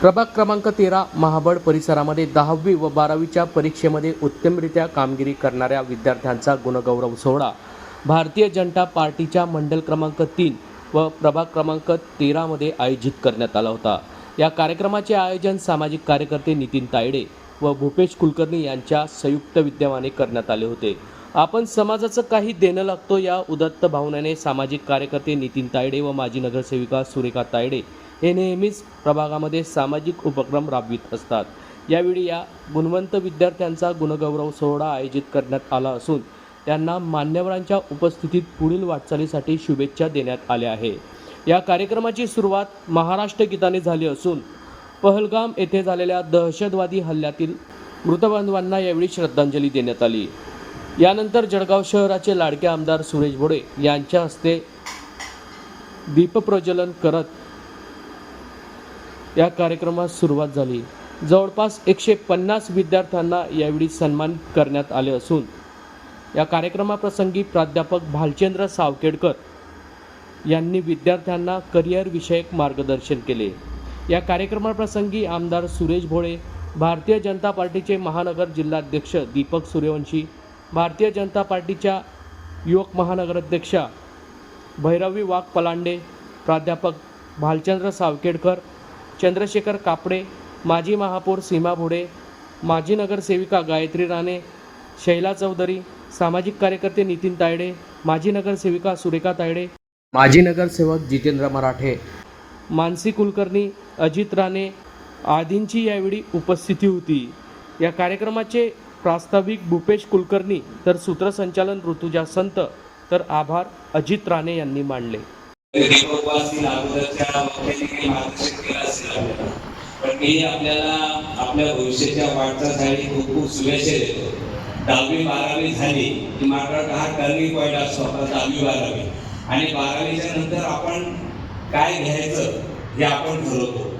प्रभाग क्रमांक तेरा महाबळ परिसरामध्ये दहावी व बारावीच्या परीक्षेमध्ये उत्तमरित्या कामगिरी करणाऱ्या विद्यार्थ्यांचा गुणगौरव सोहळा. भारतीय जनता पार्टीच्या मंडल क्रमांक तीन व प्रभाग क्रमांक तेरामध्ये आयोजित करण्यात आला होता. या कार्यक्रमाचे आयोजन सामाजिक कार्यकर्ते नितीन तायडे व भूपेश कुलकर्णी यांच्या संयुक्त विद्यमाने करण्यात आले होते. आपण समाजाचं काही देणं लागतो या उदत्त भावनेने सामाजिक कार्यकर्ते नितीन तायडे व माजी नगरसेविका सुरेखा तायडे हे नेहमीच प्रभागामध्ये सामाजिक उपक्रम राबवित असतात. यावेळी या गुणवंत विद्यार्थ्यांचा गुणगौरव सोहळा आयोजित करण्यात आला असून त्यांना मान्यवरांच्या उपस्थितीत पुढील वाटचालीसाठी शुभेच्छा देण्यात आल्या आहे. या कार्यक्रमाची सुरुवात महाराष्ट्र गीताने झाली असून पहलगाम येथे झालेल्या दहशतवादी हल्ल्यातील मृतबांधवांना यावेळी श्रद्धांजली देण्यात आली. यानंतर जळगाव शहराचे लाडके आमदार सुरेश भोडे यांच्या हस्ते दीपप्रज्वलन करत या कार्यक्रमास सुरुवात झाली. जवळपास एकशे पन्नास विद्यार्थ्यांना यावेळी सन्मान करण्यात आले असून या कार्यक्रमाप्रसंगी प्राध्यापक भालचंद्र सावकेडकर यांनी विद्यार्थ्यांना करिअर विषयक मार्गदर्शन केले. या कार्यक्रमाप्रसंगी आमदार सुरेश भोळे भारतीय जनता पार्टीचे महानगर जिल्हाध्यक्ष दीपक सूर्यवंशी भारतीय जनता पार्टीच्या युवक महानगराध्यक्षा भैरवी वाघ पलांडे प्राध्यापक भालचंद्र सावकेडकर चंद्रशेखर कापडे माजी महापौर सीमा भोडे माजी नगरसेविका गायत्री राणे शैला चौधरी सामाजिक कार्यकर्ते नितीन तायडे माजी नगरसेविका सुरेखा तायडे माजी नगरसेवक जितेंद्र मराठे मानसी कुलकर्णी अजित राणे आदींची यावेळी उपस्थिती होती. या कार्यक्रमाचे प्रास्ताविक भूपेश कुलकर्णी तर सूत्रसंचालन ऋतुजा संत तर आभार अजित राणे यांनी मांडले पण मी आपल्याला आपल्या भविष्याच्या वाटचालसाठी खूप खूप शुभेच्छा देतो. दहावी बारावी झाली की मात्र हा टर्निंग पॉईंट असतो आपला दहावी बारावी. आणि बारावीच्या नंतर आपण काय घ्यायचं हे आपण ठरवतो.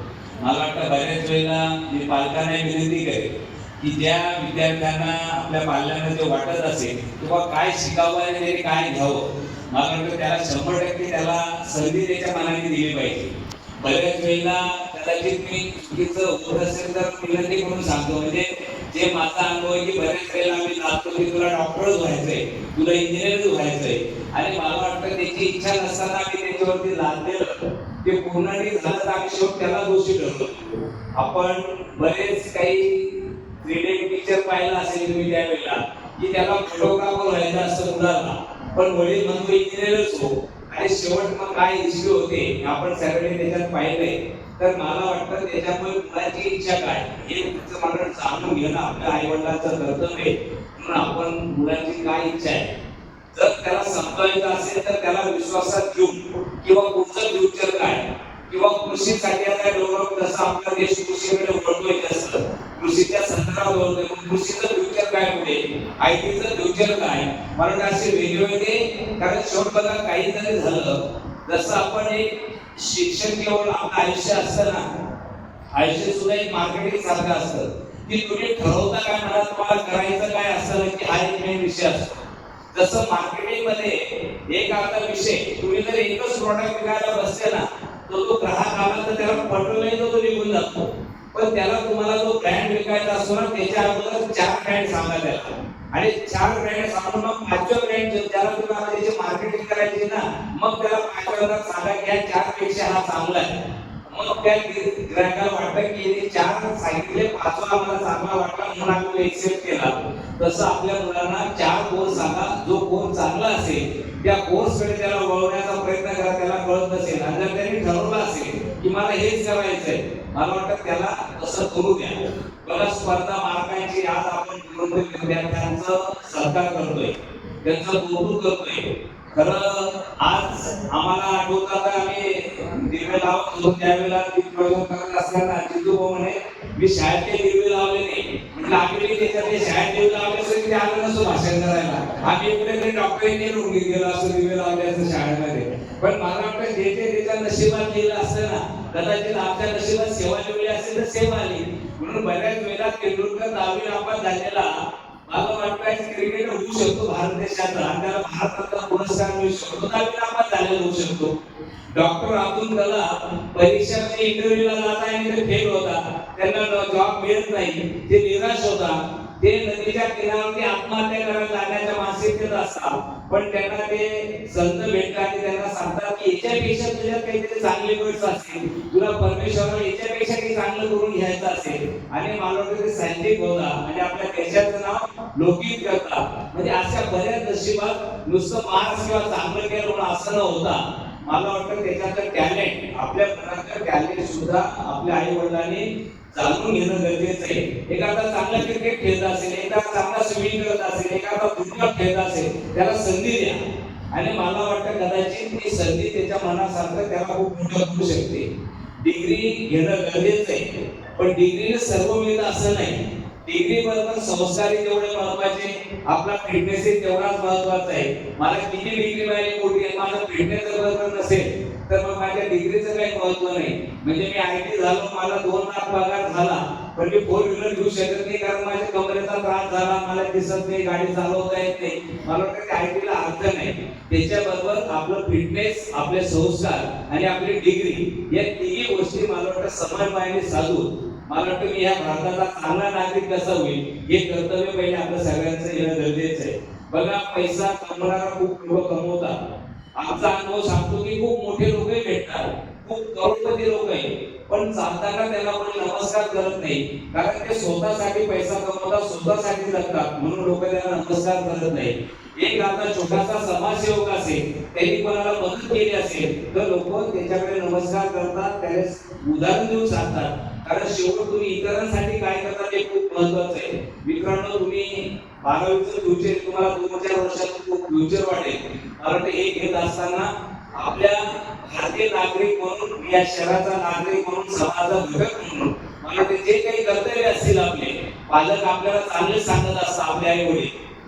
मला वाटतं बऱ्याच वेळेला मी पालकांना विनंती करेल की ज्या विद्यार्थ्यांना आपल्या पाल्यांना जे वाटत असेल किंवा काय शिकावं आणि त्याने काय घ्यावं मला वाटतं त्याला शंभर टक्के त्याला संधी त्याच्या मनाने दिली पाहिजे. बऱ्याच वेळेला कदाचित मी चुकीचं होत असेल तर विनंती म्हणून सांगतो. म्हणजे जे माझा अनुभव आहे की बऱ्याच वेळेला आम्ही जातो की तुला डॉक्टरच व्हायचंय तुला इंजिनियरच व्हायचंय. आणि मला वाटतं त्याची इच्छा नसताना आम्ही त्याच्यावरती लादलेलं. ते पूर्ण झालं तर आम्ही शेवट त्याला दोषी ठरतो आपण बरेच काही थ्री पिक्चर पाहिला असेल तुम्ही त्यावेळेला की त्याला फोटोग्राफर व्हायचं असतं मुलाला पण वडील म्हणतो इंजिनियरच हो. आणि शेवट मग काय इश्यू होते आपण सगळे त्याच्यात पाहिले तर मला वाटतं त्याच्यामुळे मुलाची इच्छा काय? हे तुमचं मला जाणून घेणं आपल्या आई वडिलांचं कर्तव्य आहे. म्हणून आपण मुलाची काय इच्छा आहे? जर त्याला समजायचं असेल तर त्याला विश्वासात घेऊन किंवा पुढचं फ्युचर काय? किंवा कृषीसाठी आता डेव्हलप जसं आपला देश कृषीकडे वळतोय जास्त कृषीच्या संदर्भात वळतोय. कृषीचं फ्युचर काय पुढे? आयटीचं फ्युचर काय? मला असे वेगवेगळे कारण शेवट बघा काही जरी झालं जसं आपण एक शिक्षण केवळ आपलं आयुष्य असतं ना आयुष्य सुद्धा एक मार्केटिंग सारखं असतं. की तुम्ही ठरवता काय मला तुम्हाला करायचं काय असतं की हा एक मेन विषय असतो. जसं मार्केटिंगमध्ये एक आता विषय तुम्ही जर एकच प्रॉडक्ट विकायला बसले ना तो तो ग्राहक आला तर त्याला पटलं नाही तर तो निघून जातो. पण त्याला तुम्हाला जो ब्रँड विकायचा असतो ना त्याच्या अगोदर चार ब्रँड सांगा त्याला. आणि चार ब्रँड सांगून मग पाचव्या ब्रँड ज्याला तुम्हाला त्याची मार्केटिंग करायची ना मग त्याला पाचव्या सांगा की या चारपेक्षा हा चांगला आहे. मग त्या ग्राहकाला वाटतं की हे चार सांगितले पाचवा आम्हाला चांगला वाटला म्हणून आम्ही एक्सेप्ट केला. तसं आपल्या मुलांना चार कोर्स सांगा. जो कोर्स चांगला असेल त्या कोर्सकडे त्याला वळवण्याचा प्रयत्न करा त्याला कळत नसेल. आणि जर तुम्हाला हेच करायचंय मला वाटतं त्याला तसं करू द्या. बघा स्पर्धा मार्गांची आज आपण विद्यार्थ्यांचं सरकार करतोय. त्यांचं कौतुक करतोय. खरं आज आम्हाला आठवतात आम्ही दिवे लावत होतो त्यावेळेला प्रयोग करत असताना चिंतू म्हणे मी शाळेतले दिवे लावले नाही. म्हणजे आम्ही त्याच्यातले शाळेत दिवे लावले असेल ते आलं नसतो भाषण करायला. आम्ही इकडे तरी डॉक्टर इंजिनियर गेलो असं दिवे लावले असं शाळेमध्ये. पण मला वाटतं जे जे त्याच्या नशिबात लिहिलं असतं ना कदाचित आपल्या नशिबात सेवा लिहिली असेल तर सेवा आली. म्हणून बऱ्याच वेळेला तेंडुलकर दहावी नापास झालेला मला वाटतं क्रिकेटर होऊ शकतो भारत देशात आणि त्याला भारताचा पुरस्कार मिळू शकतो. दहावी नापास झालेला होऊ शकतो. डॉक्टर अब्दुल कलाम परीक्षेमध्ये इंटरव्ह्यूला जाता आणि ते फेल होता. त्यांना जॉब मिळत नाही. ते निराश होता. ते नदीच्या किनाऱ्यावरती आत्महत्या करायला लागण्याच्या मानसिकतेत असतात पण त्यांना ते संत भेटतात आणि त्यांना सांगतात की याच्यापेक्षा तुझ्यात काहीतरी चांगली गोष्ट असेल. तुला परमेश्वराला याच्यापेक्षा काही चांगलं करून घ्यायचं असेल. आणि मला वाटतं ते सायंटिक होता आणि म्हणजे आपल्या देशाचं नाव लौकिक करतात. म्हणजे अशा बऱ्याच नशिबात नुसतं मार्क्स किंवा चांगलं केलं म्हणून असं न होता मला वाटतं त्याच्यातलं टॅलेंट आपल्या मनातलं टॅलेंट सुद्धा आपल्या आई वडिलांनी जाणून घेणं गरजेचं आहे. एखादा चांगला क्रिकेट खेळत असेल एखादा चांगला स्विमिंग करत असेल एखादा फुटबॉल खेळत असेल त्याला संधी द्या. आणि मला वाटतं कदाचित ती संधी त्याच्या मनासारखं त्याला खूप मोठं करू शकते. डिग्री घेणं गरजेचं आहे. पण डिग्रीने सर्व मिळतं असं नाही. डिग्री बरोबर संस्कारही तेवढे महत्त्वाचे आपला फिटनेस तेवढाच महत्त्वाचा आहे. मला किती डिग्री मिळाली मोठी आहे माझा फिटनेस बरोबर नसेल तर मग माझ्या डिग्रीचं काही महत्त्व नाही. म्हणजे मी आय टी झालो मला दोन लाख पगार झाला पण मी फोर व्हीलर घेऊ शकत नाही कारण माझ्या कमरेचा त्रास झाला मला दिसत नाही गाडी चालवता येत नाही. मला वाटतं आय टीला अर्थ नाही. त्याच्याबरोबर आपलं फिटनेस आपले संस्कार आणि आपली डिग्री या तिन्ही गोष्टी मला वाटतं समन्वयाने साधून मला वाटतं मी या भारताचा चांगला नागरिक कसा होईल हे कर्तव्य पहिले आपल्या सगळ्यांचं येणं गरजेचं आहे. बघा पैसा कमवणारा खूप लोक कमवतात. आमचा अनुभव सांगतो की खूप मोठे लोक भेटतात. खूप करोडपती लोक आहे. पण चालताना त्याला कोणी नमस्कार करत नाही. कारण ते स्वतःसाठी पैसा कमवतात स्वतःसाठी जगतात. म्हणून लोक त्यांना नमस्कार करत नाही. एक आता छोटासा समाजसेवक असेल त्यांनी कोणाला मदत केली असेल तर लोक त्याच्याकडे नमस्कार करतात त्याला उदाहरण देऊन सांगतात. कारण शेवट तुम्ही इतरांसाठी काय करता ते खूप महत्वाचं आहे. मित्रांनो तुम्ही बारावीचं फ्युचर तुम्हाला दोन चार वर्षात खूप फ्युचर वाटेल. कारण हे घेत असताना आपल्या भारतीय नागरिक म्हणून या शहराचा नागरिक म्हणून समाजाचा घटक म्हणून मला ते जे काही कर्तव्य असतील आपले पालक आपल्याला चांगले सांगत असतात आपल्या आई वडील.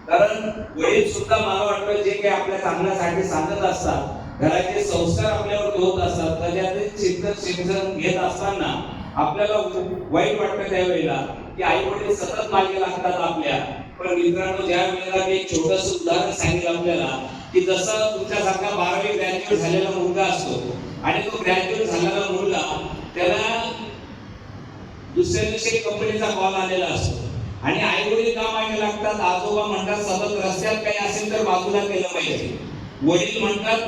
कारण वडील सुद्धा मला वाटतं जे काही आपल्या चांगल्यासाठी सांगत असतात घराचे संस्कार आपल्यावर होत असतात त्याच्यातील चिंतन शिक्षण घेत असताना आपल्याला वाईट वाटतं त्यावेळेला की आई वडील सतत मागे लागतात आपल्या. पण मित्रांनो ज्या वेळेला मी एक छोटस उदाहरण सांगितलं आपल्याला की जसं तुमच्यासारखा बारावी ग्रॅज्युएट झालेला मुलगा असतो आणि तो ग्रॅज्युएट झालेला मुलगा त्याला दुसऱ्या दिवशी कंपनीचा कॉल आलेला असतो. आणि आई वडील का मागे लागतात? आजोबा म्हणतात सतत रस्त्यात काही असेल तर बाजूला केलं पाहिजे. वडील म्हणतात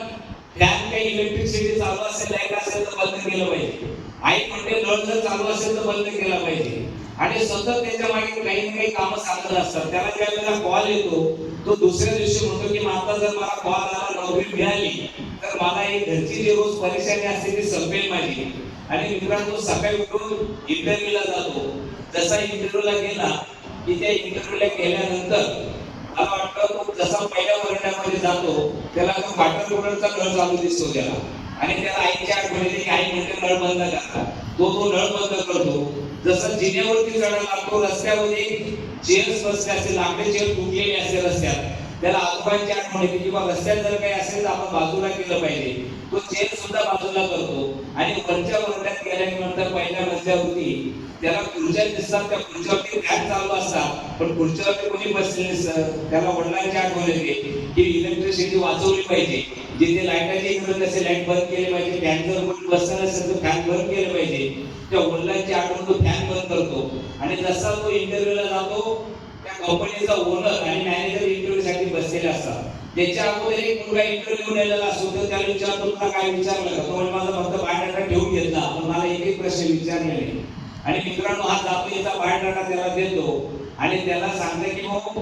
फॅन काही इलेक्ट्रिसिटी चालू असेल लाइट असेल तर बंद केलं पाहिजे. आई म्हणजे नळ जर चालू असेल तर बंद केला पाहिजे. आणि सतत त्याच्यामागे काही ना काही कामं सांगत असतात. त्याला ज्या वेळेला कॉल येतो तो दुसऱ्या दिवशी म्हणतो की माता जर मला कॉल आला नोकरी मिळाली तर मला एक घरची जी रोज परेशानी असते ती संपेल माझी. आणि मित्रांनो सकाळी उठून इंटरव्ह्यूला जातो. जसा इंटरव्ह्यूला गेला की त्या इंटरव्ह्यूला गेल्यानंतर मला वाटतं तो जसा पहिल्या वर्गामध्ये जातो त्याला तो वाटर बॉटलचा घर चालू दिसतो त्याला. आणि त्याला आईच्या आठवण आई म्हणते नळ बंद करतात. तो तो नळ बंद करतो. जसं जिन्यावरती चढा लागतो रस्त्यामध्ये चेअर्स बसले असते लांबे चेअर तुटलेले असते रस्त्यात. त्याला आजोबांची आठवण येते किंवा रस्त्यात जर काही असेल तर आपण बाजूला केलं पाहिजे. तो चेन सुद्धा बाजूला करतो. आणि वरच्या वर्गात गेल्यानंतर पहिल्या मजल्यावरती त्याला खुर्च्या दिसतात त्या खुर्च्यावरती फॅन चालू असतात. पण खुर्च्यावरती कोणी बसलेले सर त्याला वडिलांची आठवण येते की इलेक्ट्रिसिटी वाचवली पाहिजे. जिथे लाईटाची गरज असेल लाइट बंद केली पाहिजे. फॅन जर कोणी बसला नसेल तर फॅन बंद केलं पाहिजे. त्या वडिलांची आठवण तो फॅन बंद करतो. आणि जसा तो इंटरव्ह्यूला जातो त्या कंपनीचा ओनर आणि मॅनेजर इंटरव्ह्यू बसलेले असतात. त्याच्या अगोदर एक मुलगा इंटरव्ह्यू नेलेला असतो तर त्याला विचारतो तुला काय विचारलं का? तो म्हणजे माझा फक्त बायोडाटा ठेवून घेतला. पण मला एक एक प्रश्न विचारले आणि मित्रांनो हा जापनीचा बायोडाटा त्याला देतो. आणि त्याला सांगते की मग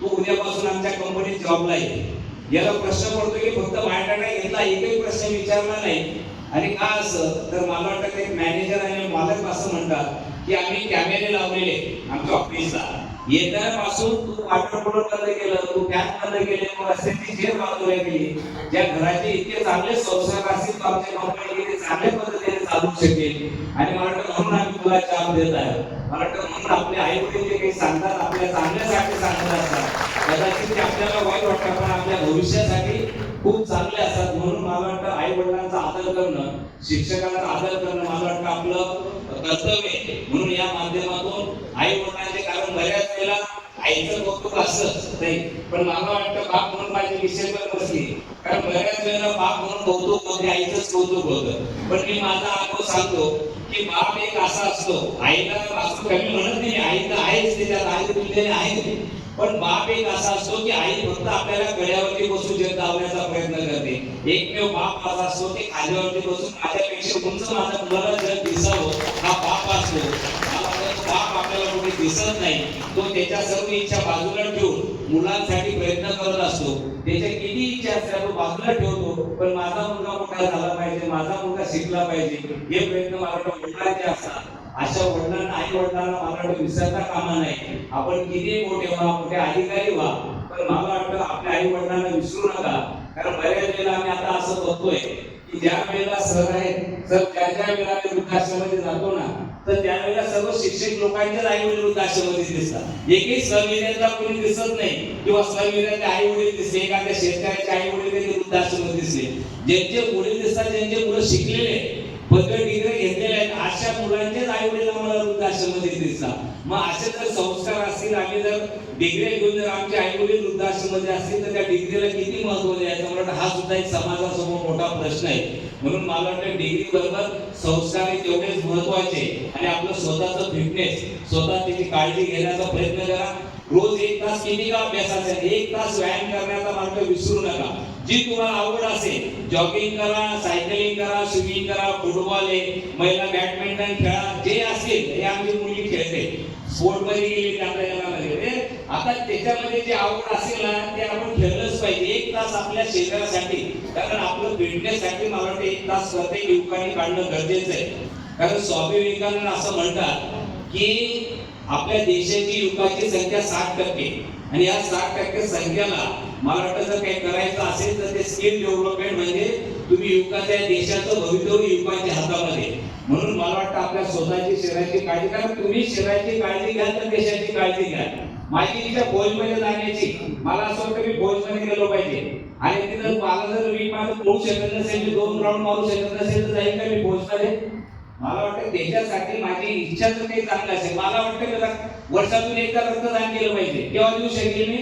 तू उद्यापासून आमच्या कंपनीत जॉबला ये. याला प्रश्न पडतो की फक्त बायोडाटा घेतला एकही प्रश्न विचारला नाही. आणि का असं? तर मला वाटतं एक मॅनेजर आणि मालक असं म्हणतात की आम्ही कॅमेरे लावलेले आमच्या ऑफिसला येणाऱ्यापासून तू वॉटर बॉटल बंद केलं तू फॅन बंद केले मग रस्त्याची जेर बाजूला केली ज्या घराचे इतके चांगले संसार असतील तर आमचे कंपनी इतके चांगल्या पद्धतीने चालू शकेल आणि मला वाटतं म्हणून आम्ही तुला चाप देत आहे मला वाटतं म्हणून आपले आई वडील जे काही सांगतात आपल्या चांगल्यासाठी सांगत असतात. कदाचित ते आपल्याला वाईट वाटतं पण आपल्या भविष्यासाठी खूप चांगले असतात. म्हणून मला वाटतं आई वडिलांचा आदर करणं शिक्षकांचा आदर करणं मला वाटतं आपलं कर्तव्य म्हणून या माध्यमातून आई वडिलांचे बऱ्याच वेळेला आईचं कौतुक असतंच नाही पण मला वाटतं बाप म्हणून माझी विषयवर बसली कारण बऱ्याच वेळेला बाप म्हणून कौतुक होते आईचंच कौतुक होतं. पण मी माझा अनुभव सांगतो की बाप एक असा असतो आईला असं कमी म्हणत नाही आई तर आहेच त्याच्यात आई तुलनेने आहे पण बाप एक असा असतो की आई फक्त आपल्याला गळ्यावरती बसून जग लावण्याचा प्रयत्न करते. एकमेव बाप असा असतो की खाल्यावरती बसून माझ्यापेक्षा उंच माझ्या मुलाला जग दिसावं हा बाप असतो. मला बाप आपल्याला कुठे दिसत नाही. तो त्याच्या सर्व इच्छा बाजूला ठेवून मुलांसाठी प्रयत्न करत असतो. त्याच्या किती इच्छा असल्या तो बाजूला ठेवतो. पण माझा मुलगा मोठा झाला पाहिजे माझा मुलगा शिकला पाहिजे हे प्रयत्न मला वाटतं मुलांचे असतात. अशा वडिलांना आई वडिलांना मला वाटतं विसरता कामा नाही आपण किती मोठे व्हा मोठे अधिकारी व्हा. पण मला वाटतं आपल्या आई वडिलांना विसरू नका. कारण बऱ्याच वेळेला आम्ही आता असं बघतोय की ज्या वेळेला सर आहेत सर त्या त्या वेळेला आम्ही वृद्धाश्रमामध्ये जातो ना तर त्यावेळेला सर्व शिक्षक लोकांच्याच आई वडील वृद्धाश्रमामध्ये दिसतात. एकही संविधानाला कोणी दिसत नाही किंवा संविधानाचे आई वडील दिसले एखाद्या शेतकऱ्याचे आई वडील कधी वृद्धाश्रमात दिसले. ज्यांचे वडील दिसतात ज्यांचे मुलं शिकलेले पदवी डिग्री घेतलेल्या आहेत. अशा मुलांचेच आई वडील आम्हाला वृद्धाश्रमामध्ये दिसतात. मग असे जर संस्कार असतील आम्ही जर डिग्री घेऊन जर आमचे आई वडील वृद्धाश्रमामध्ये असतील तर त्या डिग्रीला किती महत्त्व द्यायचं? मला वाटतं हा सुद्धा एक समाजासमोर मोठा प्रश्न आहे. म्हणून मला वाटतं डिग्री बरोबर संस्कार हे तेवढेच महत्त्वाचे आणि आपलं स्वतःचं फिटनेस स्वतः त्याची काळजी घेण्याचा प्रयत्न करा. रोज एक तास किती अभ्यासाचा एक तास व्यायाम करण्याचा मार्ग विसरू नका. जी तुम्हाला आवड असेल जॉगिंग करा सायकलिंग करा स्विमिंग करा फुटबॉल आहे महिला बॅडमिंटन खेळा जे असेल हे आमची मुली खेळते. स्पोर्टमध्ये गेली आपल्या म्हणजे आता त्याच्यामध्ये जे आवड असेल ना ते आपण खेळलंच पाहिजे. एक तास आपल्या शरीरासाठी कारण आपलं फिटनेससाठी मला वाटतं एक तास प्रत्येक युवकांनी काढणं गरजेचं आहे. कारण स्वामी विवेकानंद असं म्हणतात की आपल्या देशाची युवकाची संख्या साठ टक्के. आणि या साठ टक्के संख्याला मला वाटतं जर काही करायचं असेल तर ते स्किल डेव्हलपमेंट म्हणजे तुम्ही युवकाच्या देशाचं भवितव्य युवकांच्या हातामध्ये. म्हणून मला वाटतं आपल्या स्वतःची शरीराची काळजी कारण तुम्ही शरीराची काळजी घ्याल तर देशाची काळजी घ्याल माझी इच्छा भोजमध्ये जाण्याची. मला असं वाटतं मी भोजमध्ये गेलो पाहिजे. आणि तिथं मला जर मी माझं पोहू शकत नसेल मी दोन राऊंड मारू शकत नसेल तर जाईल का मी भोजमध्ये मला वाटतं त्याच्यासाठी माझी इच्छा तर काही चांगली असेल. मला वाटतं की वर्षातून एकदा रक्तदान केलं पाहिजे. केव्हा देऊ शकेल मी?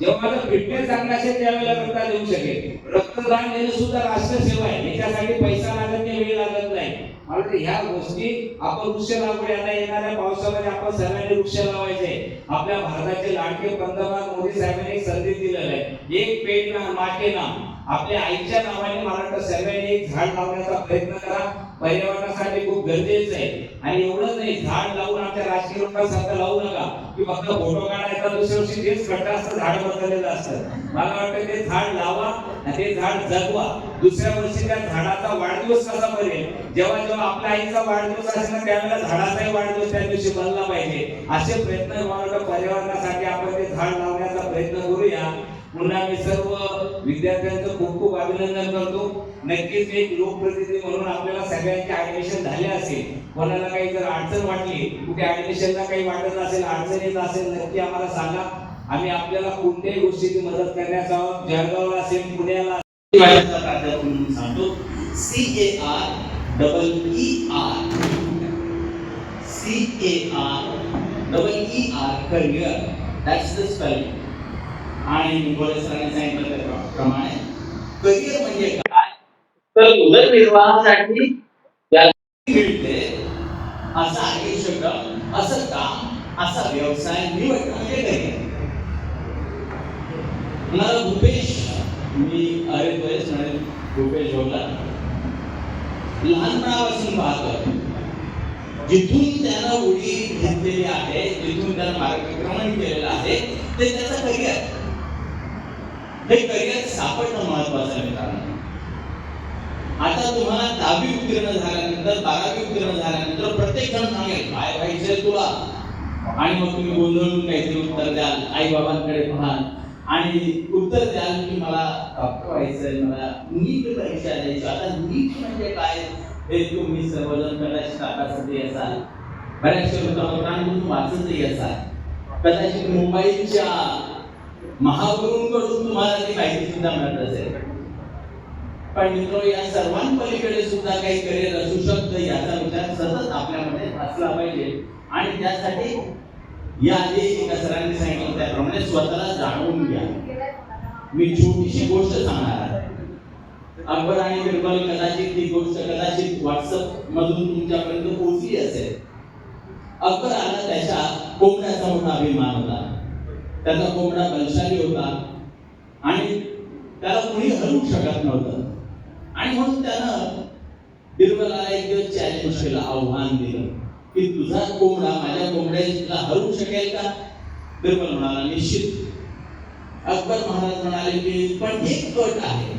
जेव्हा माझं फिटनेस चांगला असेल त्यावेळेला रक्तदान देऊ शकेल. रक्तदान देणं सुद्धा राष्ट्रसेवा आहे. याच्यासाठी पैसा लागत नाही वेळ लागत नाही. मला वाटतं ह्या गोष्टी आपण वृक्ष लागवड यांना येणाऱ्या पावसामध्ये आपण सर्वांनी वृक्ष लावायचे. आपल्या भारताचे लाडके पंतप्रधान मोदी साहेबांनी एक संदेश दिलेला आहे. एक पेट ना माके ना. आपल्या आईच्या नावाने मला वाटतं सर्वांनी एक झाड लावण्याचा प्रयत्न करा. पर्यावरणासाठी खूप गरजेचं आहे. आणि एवढंच नाही झाड लावून आमच्या राजकीय लोकांसारखं लावू नका. की फक्त फोटो काढायचा दुसऱ्या वर्षी तेच घट्ट असतं झाड बदललेलं असतं. मला वाटतं ते झाड लावा आणि ते झाड जगवा. दुसऱ्या वर्षी त्या झाडाचा वाढदिवस कसा बनेल? जेव्हा जेव्हा आपल्या आईचा वाढदिवस असेल ना त्यावेळेला झाडाचाही वाढदिवस त्या दिवशी बनला पाहिजे. असे प्रयत्न मला वाटतं पर्यावरणासाठी आपण ते झाड लावण्याचा प्रयत्न करूया. पुन्हा मी सर्व विद्यार्थ्यांचं खूप खूप अभिनंदन करतो. नक्कीच एक लोकप्रतिनिधी म्हणून आपल्याला सगळ्यांचे ऍडमिशन झाले असेल. कोणाला काही जर अडचण वाटली कुठे ऍडमिशनला काही वाटत असेल अडचण येत असेल नक्की आम्हाला सांगा. आम्ही आपल्याला कोणत्याही गोष्टीची मदत करण्याचा आहोत. जळगावला असेल पुण्याला म्हणून सांगतो. C A R double E R C A R double E R career that's the spelling आणि निंबोले सरांनी सांगितलं त्याप्रमाणे करिअर म्हणजे काय? तर उदरनिर्वाहासाठी मिळते असं आयुष्य असं काम असा व्यवसाय निवडणं म्हणजे करिअर. मला भूपेश मी अरे बरेच म्हणेल भूपेश जोगला लहानपणापासून पाहतो. जिथून त्यानं उडी घेतलेली आहे जिथून त्यानं मार्गक्रमण केलेलं आहे ते त्याचं करिअर. हे करिअर सापडणं महत्वाचं आहे मित्रांनो. आता तुम्हाला दहावी उत्तीर्ण झाल्यानंतर बारावी उत्तीर्ण झाल्यानंतर प्रत्येक जण सांगेल काय पाहिजे तुला. आणि मग तुम्ही गोंधळून काहीतरी उत्तर द्याल आई बाबांकडे पाहाल आणि उत्तर द्याल की मला डॉक्टर व्हायचंय मला नीट परीक्षा द्यायची. आता नीट म्हणजे काय? हे तुम्ही सर्वजण कदाचित आकाशातही असाल बऱ्याचशा वृत्तपत्रांमधून वाचतही असाल. कदाचित मुंबईच्या महागुरूंकडून तुम्हाला ती माहिती सुद्धा मिळत असेल. पण मित्र या सर्वांपलीकडे सुद्धा काही करिअर असू शकतं याचा विचार सतत आपल्यामध्ये असला पाहिजे. आणि त्यासाठी या आधी एका सरांनी सांगितलं त्याप्रमाणे स्वतःला जाणून घ्या. मी छोटीशी गोष्ट सांगणार आहे. अकबर आणि बिरबल कदाचित ती गोष्ट कदाचित व्हॉट्सअप मधून तुमच्यापर्यंत पोहोचली असेल. अकबर आला त्याच्या कोंबड्याचा मोठा अभिमान होता. त्याचा कोंबडा बलशाली होता. आणि त्याला कोणी हरवू शकत नव्हतं. आणि म्हणून त्यानं बिरबला एक दिवस चॅलेंज केलं आव्हान दिलं की तुझा कोंबडा माझ्या कोंबड्याला हरवू शकेल का? बिरबल म्हणाला निश्चित. अकबर महाराज म्हणाले की पण एक अट आहे.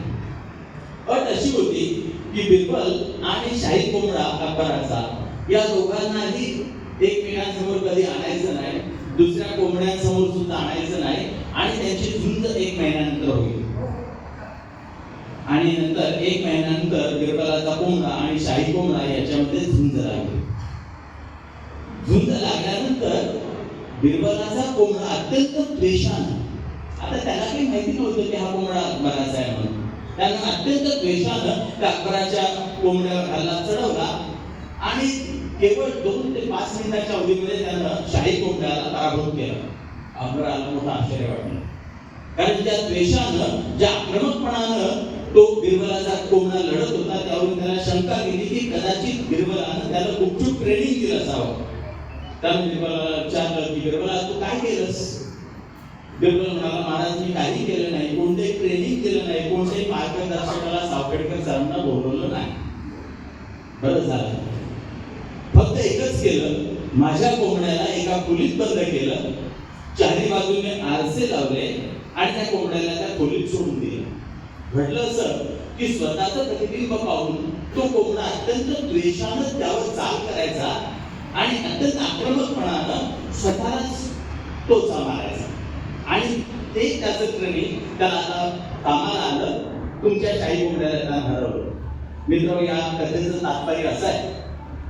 अट अशी होती की बिरबल आणि शाही कोंबडा अकबराचा या दोघांनाही एकमेकांसमोर कधी आणायचं नाही. दुसऱ्या कोंबड्यांसमोर सुद्धा आणायचं नाही आणि त्यांची झुंज एक महिन्यानंतर होईल. आणि नंतर एक महिन्यानंतर बिरबलाचा कोंबडा आणि शाही कोंबडा याच्यामध्ये झुंज लागली. झुंज लागल्यानंतर बिरबलाचा कोंबडा अत्यंत द्वेषानं आता त्याला काही माहिती नव्हतं की हा कोंबडा अकबराचा आहे म्हणून. त्यानं अत्यंत द्वेषानं त्या अकबराच्या कोंबड्यावर हल्ला चढवला आणि केवळ दोन ते पाच मिनिटाच्या अवधीमध्ये त्यानं शाही कोंबड्याला पराभूत केलं. अकबराला मोठं आश्चर्य वाटलं. कारण त्या द्वेषानं ज्या आक्रमकपणानं तो बिरबलाचा कोंबडा लढत होता त्यावरून त्याला शंका गेली की कदाचित बिरबलानं त्याला गुपचूप ट्रेनिंग दिलं असावं? त्यानं बिरबलाला विचारलं की बिरबला तू काय केलंस? बिरबल म्हणाला महाराज मी काही केलं नाही. कोणते ट्रेनिंग केलं नाही. कोणत्याही मार्गदर्शकाला सावखेडकर सरांना बोलवलं नाही. बरं झालं. फक्त एकच केलं माझ्या कोंबड्याला एका खोलीत बंद केलं चारी बाजूने आरसे लावले आणि त्या कोंबड्याला त्या खोलीत सोडून दिलं. घडलं असं की स्वतःचं प्रतिबिंब पाहून तो कोंबडा अत्यंत द्वेषानं त्यावर चाल करायचा आणि अत्यंत आक्रमकपणानं स्वतःलाच टोचा मारायचा. आणि ते त्याचं ट्रेनिंग त्याला आता कामाला आलं तुमच्या शाही कोंबड्याला त्याला हरवलं. मित्र या कथेचं तात्पर्य असं आहे.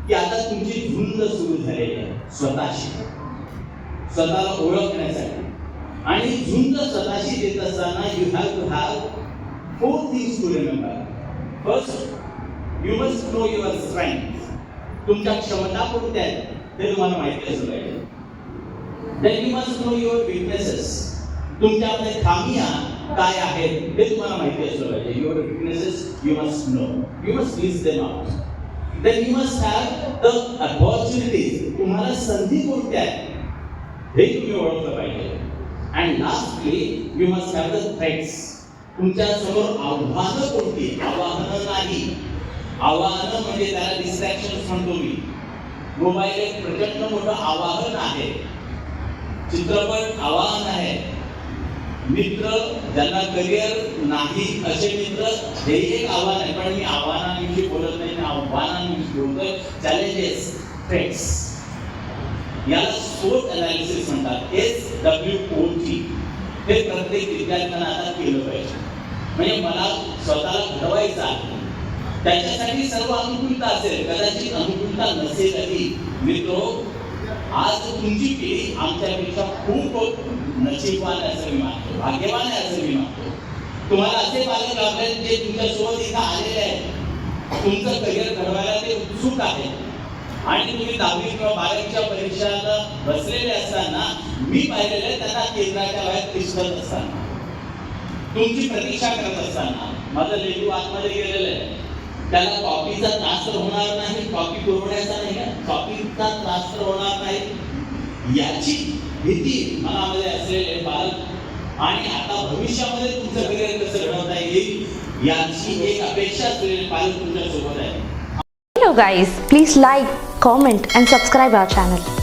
की आता तुमची झुंज सुरू झालेली आहे स्वतःशी स्वतःला ओळखण्यासाठी. आणि झुंज स्वतःशी देत असताना you have to have four things to remember first you must know your strength तुमच्या क्षमता कोणत्या आहेत? ते तुम्हाला माहिती असलं पाहिजे. Then you must know your weaknesses तुमच्यामध्ये खामिया काय आहेत? हे तुम्हाला माहिती असलं पाहिजे. Your weaknesses you must know you must list them out then you must have the opportunities तुम्हाला संधी कोणत्या आहेत? हे तुम्ही ओळखलं पाहिजे and lastly you must have the threats तुमच्यासमोर आव्हानं कोणती? आव्हानं नाही. आव्हानं म्हणजे त्याला डिस्ट्रॅक्शन म्हणतो मी मोबाईल एक प्रचंड मोठं आवाहन आहे. चित्रपट आवाहन आहे. मित्र ज्यांना करिअर नाही असे मित्र हे एक आव्हान आहे. पण मी आव्हानांविषयी बोलत नाही मी आव्हानांविषयी बोलतोय. चॅलेंजेस थ्रेट्स याला स्पोर्ट अनालिसिस म्हणतात. एस डब्ल्यू ओ टी हे प्रत्येक विद्यार्थ्यांना आता केलं पाहिजे. म्हणजे मला स्वतःला घडवायचं आहे. त्याच्यासाठी सर्व अनुकूलता असेल. कदाचित अनुकूलता नसेलही. मित्र आज तुमची पिढी आमच्यापेक्षा खूप नशीबवान असं मी मानतो भाग्यवान आहे असं मी मानतो. तुम्हाला असे पालक लाभले जे तुमच्यासोबत इथं आलेले आहेत. तुमचं करिअर घडवायला ते उत्सुक आहे आणि तुम्ही दहावी किंवा बारावीच्या परीक्षाला बसलेले असताना मी पाहिलेले आहे त्यांना केंद्राच्या बाहेर तिष्ठत असताना. तुमची प्रतीक्षा करत असताना माझं लेखू आतमध्ये गेलेलं आहे. त्याला कॉपीचा त्रास तर होणार नाही कॉपी पुरवण्याचा नाही का? कॉपीचा त्रास तर होणार नाही. याची भीती मनामध्ये असलेले पालक आणि आता भविष्यामध्ये तुमचं करिअर कसं घडवता येईल याची एक अपेक्षा असलेले पालक तुमच्यासोबत आहे Hello guys, please like, comment and subscribe our channel.